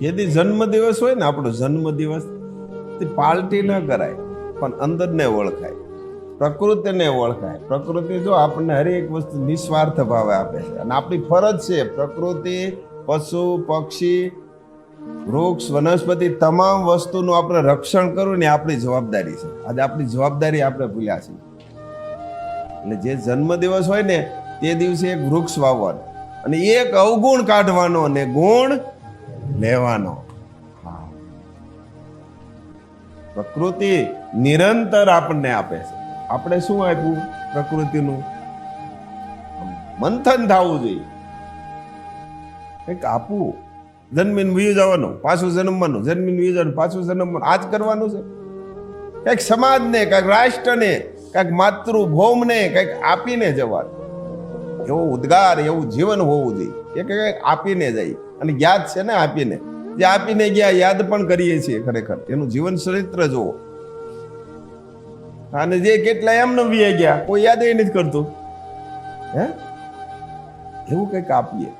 જેથી જન્મ દિવસ હોય ને આપણો જન્મ દિવસ તે પાર્ટી ન કરાય પણ અંદરને ઓળખાય પ્રકૃતિને ઓળખાય પ્રકૃતિ જો આપણને હરેક વસ્તુ નિસ્વાર્થ ભાવે આપે છે અને આપણી ફરજ છે પ્રકૃતિ પશુ પક્ષી વૃક્ષ વનસ્પતિ તમામ વસ્તુનું આપણે રક્ષણ કરવું ને આપણી જવાબદારી છે આજે આપણી જવાબદારી આપણે ભૂલ્યા છીએ એટલે જે જન્મ દિવસ હોય ને, તે દિવસે એક વૃક્ષ વાવવાનું. અને એક અવગુણ કાઢવાનો અને ગુણ લેવાનો. પ્રકૃતિ નિરંતર આપણને આપે છે. આપણે શું આપ્યું પ્રકૃતિનું? મંથન થવું જોઈએ. કંઈક આપવું. જન્મીને વી જવાનું, પાછું જન્મવાનું, જન્મીને વી જવાનું, પાછું જન્મવાનું. આ જ કરવાનું છે. કંઈક સમાજને, કંઈક રાષ્ટ્રને, કંઈક માતૃભૌમને, કંઈક આપીને જવાનું. એવો ઉદ્ગાર, એવું જીવન હોવું જોઈએ. કે કંઈક આપીને જાય. અને યાદ છે ને આપીને. જે આપીને ગયા, યાદ પણ કરીએ છીએ ખરેખર. એનું જીવન ચરિત્ર જુઓ. અને જે કેટલા એમ નવી ગયા, કોઈ યાદ એ નથી કરતું. હે? એવું કંઈક આપીએ.